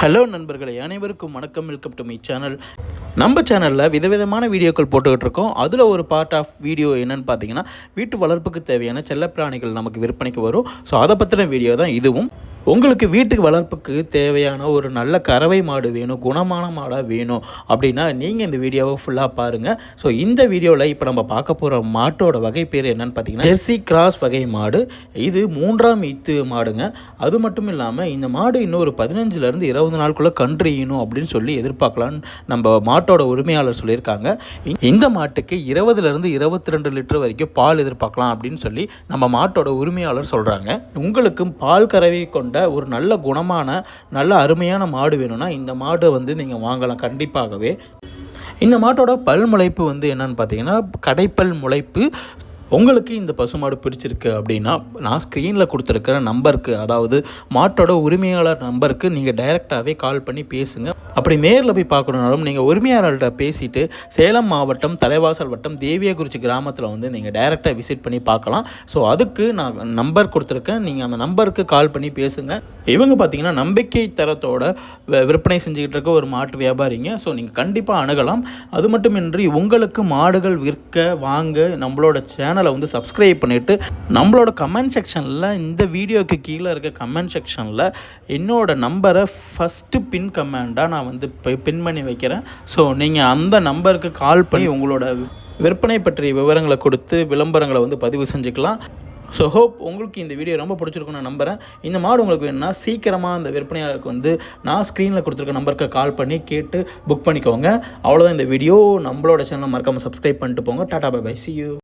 Hello நண்பர்களே. அனைவருக்கும் வணக்கம். வெல்கம் டு மை சேனல் நம்ம சேனலில் விதவிதமான வீடியோக்கள் போட்டுக்கிட்டு இருக்கோம். அதில் ஒரு பார்ட் ஆஃப் வீடியோ என்னென்னு பார்த்தீங்கன்னா வீட்டு வளர்ப்புக்கு தேவையான செல்லப்பிராணிகள் நமக்கு விற்பனைக்கு வரும். ஸோ அதை பற்றின வீடியோ தான் இதுவும். உங்களுக்கு வீட்டுக்கு வளர்ப்புக்கு தேவையான ஒரு நல்ல கறவை மாடு வேணும் குணமான மாடாக வேணும் அப்படின்னா நீங்கள் இந்த வீடியோவை ஃபுல்லாக பாருங்கள் ஸோ இந்த வீடியோவில் இப்போ நம்ம பார்க்க போகிற மாட்டோட வகை பேர் என்னன்னு பார்த்தீங்கன்னா ஜெர்சி கிராஸ் வகை மாடு. இது மூன்றாம் இத்து மாடுங்க. அது மட்டும் இல்லாமல் இந்த மாடு இன்னும் ஒரு பதினஞ்சுலேருந்து இருபது நாளுக்குள்ளே கன்று ஈனும் அப்படின்னு சொல்லி எதிர்பார்க்கலான்னு நம்ம மாட்டோட உரிமையாளர் சொல்லியிருக்காங்க. இந்த மாட்டுக்கு இருபதுலேருந்து இருபத்தி ரெண்டு லிட்டர் வரைக்கும் பால் எதிர்பார்க்கலாம் அப்படின்னு சொல்லி நம்ம மாட்டோட உரிமையாளர் சொல்கிறாங்க உங்களுக்கும் பால் கறவை கொண்டு ஒரு நல்ல குணமான நல்ல அருமையான மாடு வேணும்னா இந்த மாடை வந்து நீங்கள் வாங்கலாம் கண்டிப்பாகவே. இந்த மாட்டோட பல் முளைப்பு வந்து என்னன்னு பார்த்தீங்கன்னா கடைப்பல் முளைப்பு உங்களுக்கு இந்த பசுமாடு பிடிச்சிருக்கு அப்படின்னா நான் ஸ்க்ரீனில் கொடுத்துருக்கிற நம்பருக்கு அதாவது மாட்டோட உரிமையாளர் நம்பருக்கு நீங்கள் டைரெக்டாகவே கால் பண்ணி பேசுங்கள் அப்படி நேரில் போய் பார்க்கணுனாலும் நீங்கள் உரிமையாளர்கிட்ட பேசிவிட்டு சேலம் மாவட்டம் தலைவாசல் வட்டம் தேவியகுறிச்சி கிராமத்தில் வந்து நீங்கள் டைரெக்டாக விசிட் பண்ணி பார்க்கலாம். ஸோ அதுக்கு நான் நம்பர் கொடுத்துருக்கேன். நீங்கள் அந்த நம்பருக்கு கால் பண்ணி பேசுங்க. இவங்க பார்த்தீங்கன்னா நம்பிக்கை தரத்தோட விற்பனை செஞ்சுக்கிட்டு இருக்க ஒரு மாட்டு வியாபாரிங்க. ஸோ நீங்கள் கண்டிப்பாக அணுகலாம். அது மட்டுமின்றி உங்களுக்கு மாடுகள் விற்க வாங்க நம்மளோட சேனலை வந்து சப்ஸ்கிரைப் பண்ணிவிட்டு நம்மளோட கமெண்ட் செக்ஷனில் இந்த வீடியோக்கு கீழே இருக்க கமெண்ட் செக்ஷனில் என்னோட நம்பரை ஃபஸ்ட்டு பின் கமெண்டாக நான் வந்து பின் பண்ணி வைக்கிறேன். ஸோ நீங்கள் அந்த நம்பருக்கு கால் பண்ணி உங்களோட விற்பனை பற்றிய விவரங்களை கொடுத்து விளம்பரங்களை வந்து பதிவு செஞ்சுக்கலாம். ஸோ ஹோப் உங்களுக்கு இந்த வீடியோ ரொம்ப பிடிச்சிருக்குன்னு நான் நம்புகிறேன் இந்த மாடு உங்களுக்கு வேணும்னா சீக்கிரமாக அந்த விற்பனையாளருக்கு வந்து நான் ஸ்க்ரீனில் கொடுத்துருக்க நம்பருக்கு கால் பண்ணி கேட்டு புக் பண்ணிக்கோங்க. அவ்வளோதான் இந்த வீடியோ நம்மளோட சேனலை மறக்காமல் சப்ஸ்கிரைப் பண்ணிட்டு போங்க. Tata bye bye see you